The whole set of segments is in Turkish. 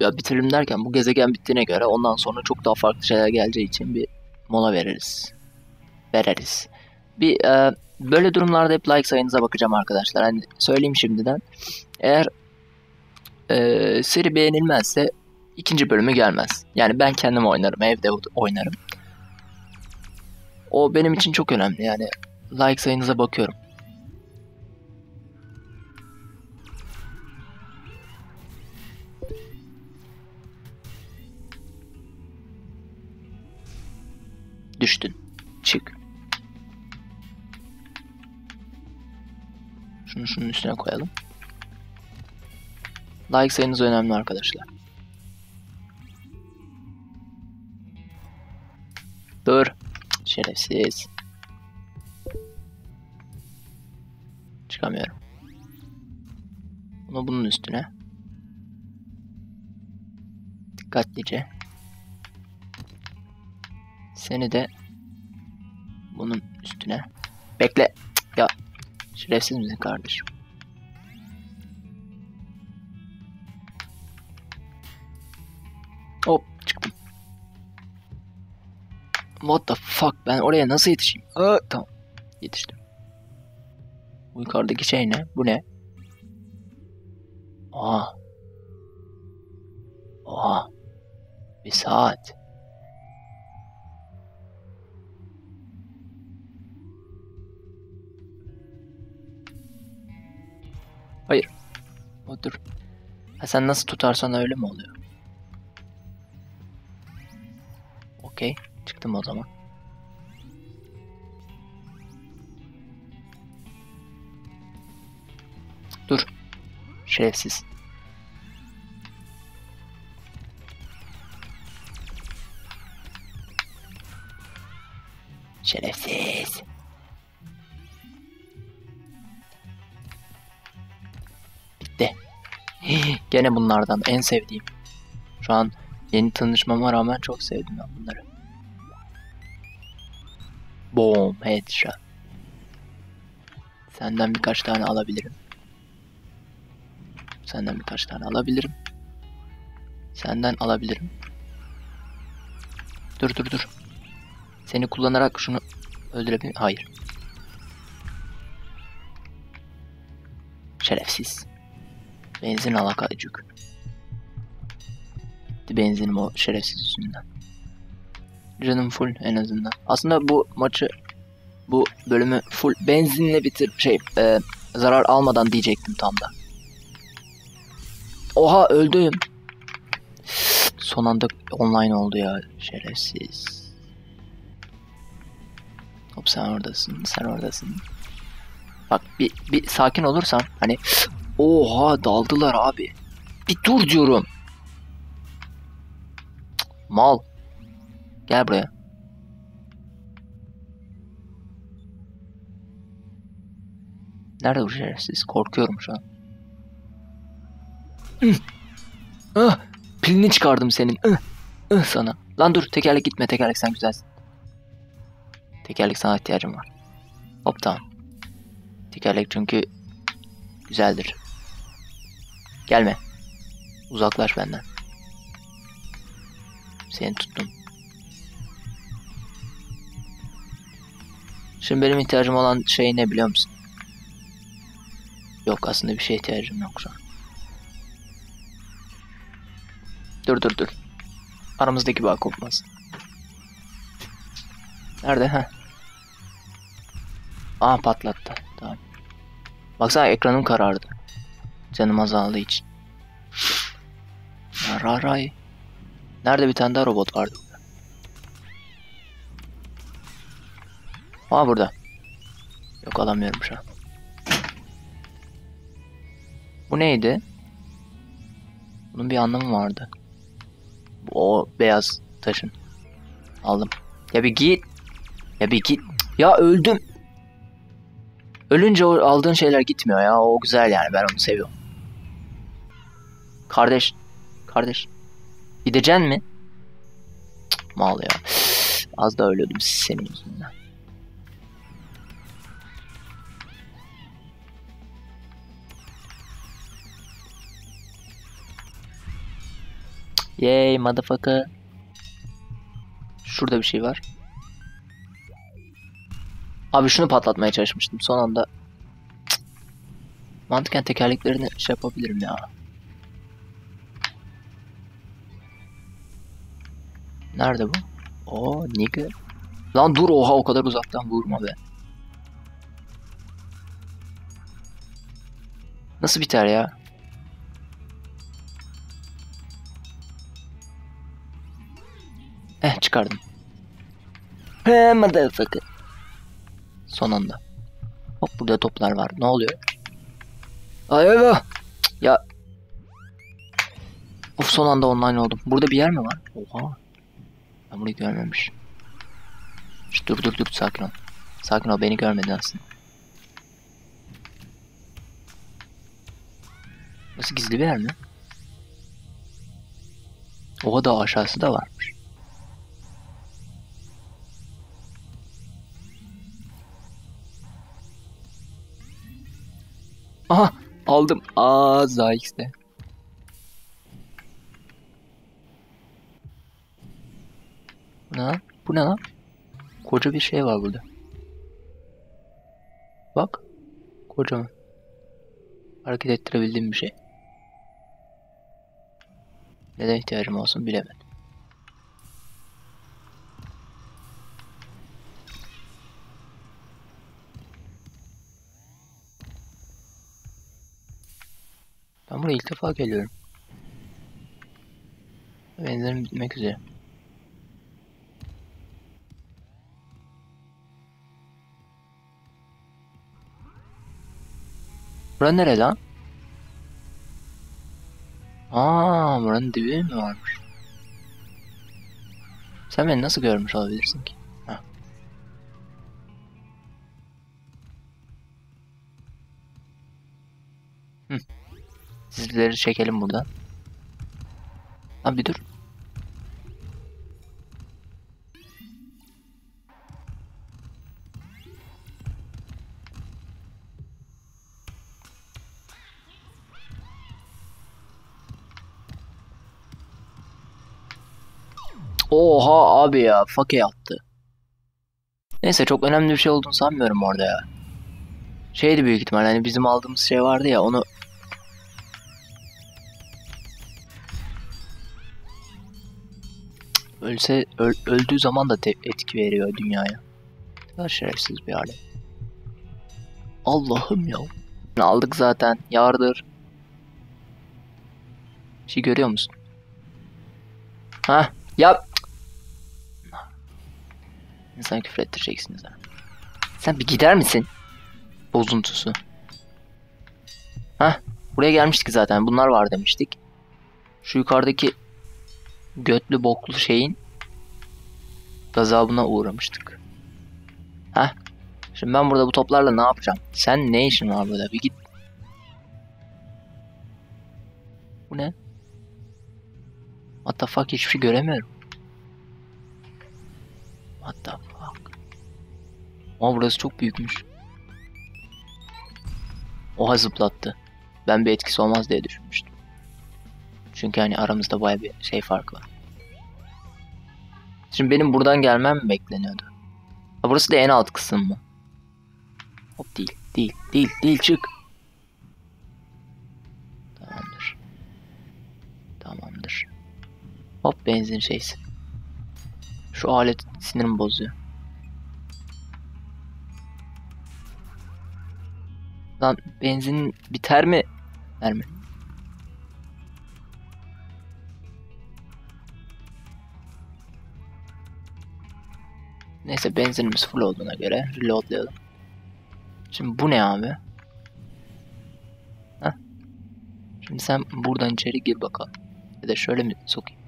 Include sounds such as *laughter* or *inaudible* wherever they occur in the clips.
ya bitirelim derken bu gezegen bittiğine göre ondan sonra çok daha farklı şeyler geleceği için bir mola veririz. Veririz. Bir e, böyle durumlarda hep like sayınıza bakacağım arkadaşlar. Hani söyleyeyim şimdiden. Eğer e, seri beğenilmezse ikinci bölümü gelmez. Yani ben kendim oynarım, evde oynarım. O benim için çok önemli. Yani like sayınıza bakıyorum. Düştün. Çık. Şunu şunun üstüne koyalım. Like sayınız önemli arkadaşlar. Dur. Şerefsiz. Çıkamıyorum. Bunu bunun üstüne. Dikkatlice. Seni de bunun üstüne. Bekle. Ya şerefsiz misin kardeşim? Hop çıktım. What the fuck ben oraya nasıl yetişeyim? Aa, tamam yetiştim. Bu yukarıdaki şey ne? Bu ne? Aa. Oha. Bir saat. O dur. Ha, sen nasıl tutarsan öyle mi oluyor? Okey. Çıktım o zaman. Dur. Şerefsiz. Şerefsiz. *gasps* Gene bunlardan en sevdiğim. Şu an yeni tanışmama rağmen çok sevdim ben bunları. Boom headshot. Senden birkaç tane alabilirim. Senden birkaç tane alabilirim. Senden alabilirim. Dur dur dur. Seni kullanarak şunu öldürebilir Hayır. Şerefsiz. Benzin alakacık. Benzinim o şerefsiz yüzünden. Canım full en azından. Aslında bu maçı bu bölümü full benzinle bitir şey e, zarar almadan diyecektim tam da. Oha öldüm. Son anda online oldu ya şerefsiz. Hop sen oradasın, sen oradasın. Bak bir, bir sakin olursan hani oha daldılar abi. Bir dur diyorum. Mal. Gel buraya. Nerede bu şerefsiz? Korkuyorum şu an. ah, pilini çıkardım senin. Ah, ah sana. Lan dur tekerlek gitme tekerlek sen güzelsin. Tekerlek sana ihtiyacım var. Hop tamam. Tekerlek çünkü güzeldir. Gelme. Uzaklaş benden. Seni tuttum. Şimdi benim ihtiyacım olan şey ne biliyor musun? Yok aslında bir şeye ihtiyacım yok şu an. Dur dur dur. Aramızdaki bağ kopmasın. Nerede ha? Aa patlattı. Tamam. Baksana ekranım karardı. Canım azaldığı için. Raray. Nerede bir tane daha robot vardı? Aa burada. Yok alamıyorum şu an. Bu neydi? Bunun bir anlamı vardı. O beyaz taşın. Aldım. Ya bir git. Ya bir git. Ya öldüm. Ölünce aldığın şeyler gitmiyor ya. O güzel yani. Ben onu seviyorum. Kardeş. Kardeş. Gideceksin mi? Cık, mal ya. Az da ölüyordum senin yüzünden. Yay motherfucker. Şurada bir şey var. Abi şunu patlatmaya çalışmıştım son anda. Cık. Mantıken tekerleklerini şey yapabilirim ya. Nerede bu? Oo nigga. Lan dur oha o kadar uzaktan vurma be. Nasıl biter ya? Eh çıkardım. He motherfucker. Son anda. Hop burada toplar var. Ne oluyor? Ay eyvah. Ya. Of son anda online oldum. Burada bir yer mi var? Oha. Görmemişim. Şş, dur dur dur sakin ol. Sakin ol beni görmedin aslında. Nasıl gizli bir yer mi? Oha da aşağısı da varmış. Aha aldım. Aa Zayx'te. Bu ne lan? Bu ne lan? Koca bir şey var burada. Bak. Kocaman. Hareket ettirebildiğim bir şey. Neden ihtiyacım olsun bilemedim. Ben buraya ilk defa geliyorum. Benzerim bitmek üzere. Bura nere lan? Aa, buranın dibi mi varmış? Sen beni nasıl görmüş olabilirsin ki? Heh. Hı. Sizleri çekelim buradan. Lan bir dur. Oha abi ya fake attı. Neyse çok önemli bir şey olduğunu sanmıyorum orada ya. Şeydi büyük ihtimal hani bizim aldığımız şey vardı ya onu Ölse öl- öldüğü zaman da etki veriyor dünyaya. Kadar şerefsiz bir hale. Allah'ım ya. Aldık zaten. Yardır. Bir şey görüyor musun? Ha? Ya. İnsan küfür ettireceksiniz ha. Sen bir gider misin? Bozuntusu. Ha? Buraya gelmiştik zaten. Bunlar var demiştik. Şu yukarıdaki götlü boklu şeyin gazabına uğramıştık. Heh. Şimdi ben burada bu toplarla ne yapacağım? Sen ne işin var burada? Bir git. Bu ne? What the fuck hiçbir şey göremiyorum. What the? Ama burası çok büyükmüş. Oha zıplattı. Ben bir etkisi olmaz diye düşünmüştüm. Çünkü hani aramızda baya bir şey farkı var. Şimdi benim buradan gelmem mi bekleniyordu? Ha burası da en alt kısım mı? Hop değil, değil, değil, değil çık. Tamamdır. Tamamdır. Hop benzin şeysi. Şu alet sinirimi bozuyor. Lan benzin biter mi? Biter mi? Neyse benzinimiz full olduğuna göre reloadlayalım. Şimdi bu ne abi? Heh. Şimdi sen buradan içeri gir bakalım. Ya da şöyle mi sokayım?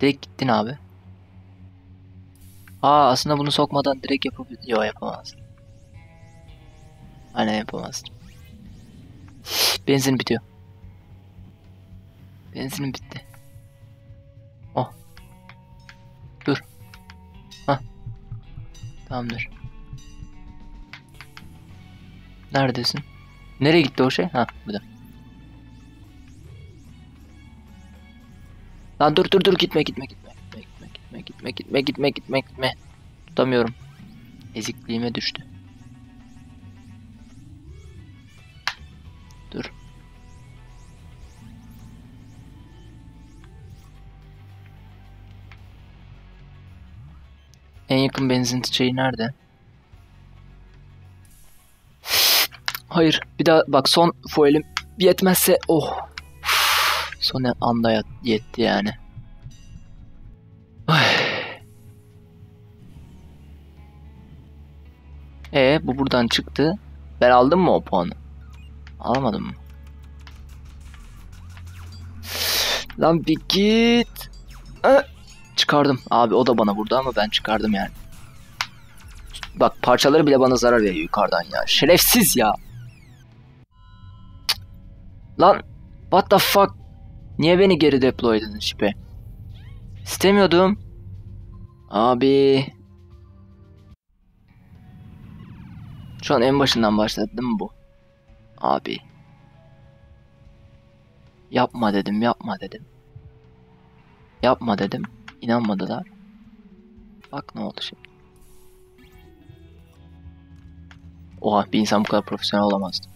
Direkt gittin abi. Aa aslında bunu sokmadan direkt yapabilir. Yok yapamaz. Aynen yapamaz. Benzin bitiyor. Benzinim bitti. Oh. Dur. Hah. Tamamdır. Neredesin? Nereye gitti o şey? Ha burada. Lan dur dur dur gitme gitme gitme. Gitme gitme gitme gitme gitme gitme gitme. Tutamıyorum. Ezikliğime düştü. En yakın benzin çayı nerede? Hayır. Bir daha bak son fuelim yetmezse oh. Son anda yetti yani. Ay. E bu buradan çıktı. Ben aldım mı o puanı? Alamadım mı? Lan bir git. Ee, çıkardım. Abi o da bana vurdu ama ben çıkardım yani. Bak parçaları bile bana zarar veriyor yukarıdan ya. Şerefsiz ya. Lan what the fuck? Niye beni geri deployladın şipe? İstemiyordum. Abi. Şu an en başından başladı değil mi bu? Abi. Yapma dedim, yapma dedim. Yapma dedim. İnanmadılar. Bak ne oldu şimdi. Oha bir insan bu kadar profesyonel olamazdı.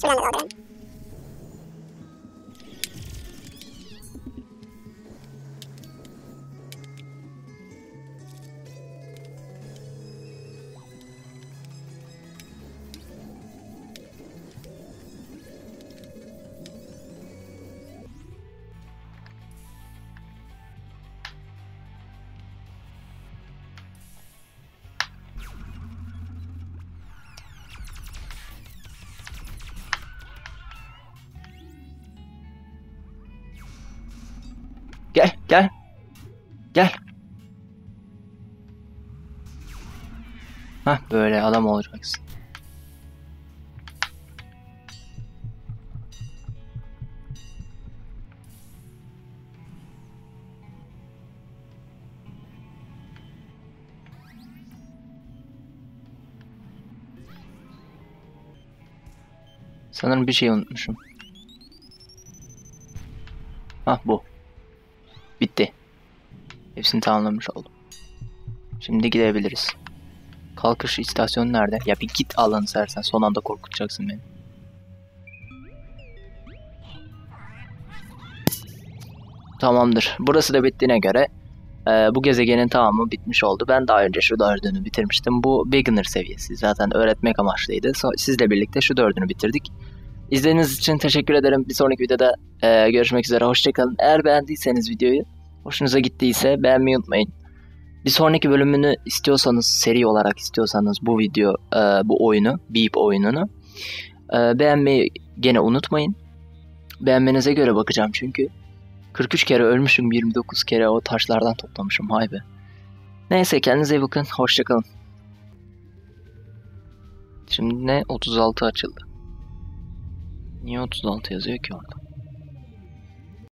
Şuradan da dolduralım. Gel, gel. Gel. Hah böyle adam olacaksın. Sanırım bir şey unutmuşum. Hah bu. Hepsini tamamlamış oldum. Şimdi gidebiliriz. Kalkış istasyonu nerede? Ya bir git Allah'ını seversen son anda korkutacaksın beni. Tamamdır. Burası da bittiğine göre e, bu gezegenin tamamı bitmiş oldu. Ben daha önce şu dördünü bitirmiştim. Bu beginner seviyesi. Zaten öğretmek amaçlıydı. So- sizle birlikte şu dördünü bitirdik. İzlediğiniz için teşekkür ederim. Bir sonraki videoda e, görüşmek üzere. Hoşçakalın. Eğer beğendiyseniz videoyu, hoşunuza gittiyse beğenmeyi unutmayın. Bir sonraki bölümünü istiyorsanız, seri olarak istiyorsanız bu video, e, bu oyunu, Beep oyununu e, beğenmeyi gene unutmayın. Beğenmenize göre bakacağım çünkü. 43 kere ölmüşüm, 29 kere o taşlardan toplamışım. Hay be. Neyse kendinize iyi bakın. Hoşçakalın. Şimdi ne? 36 açıldı. Niye 36 yazıyor ki orada?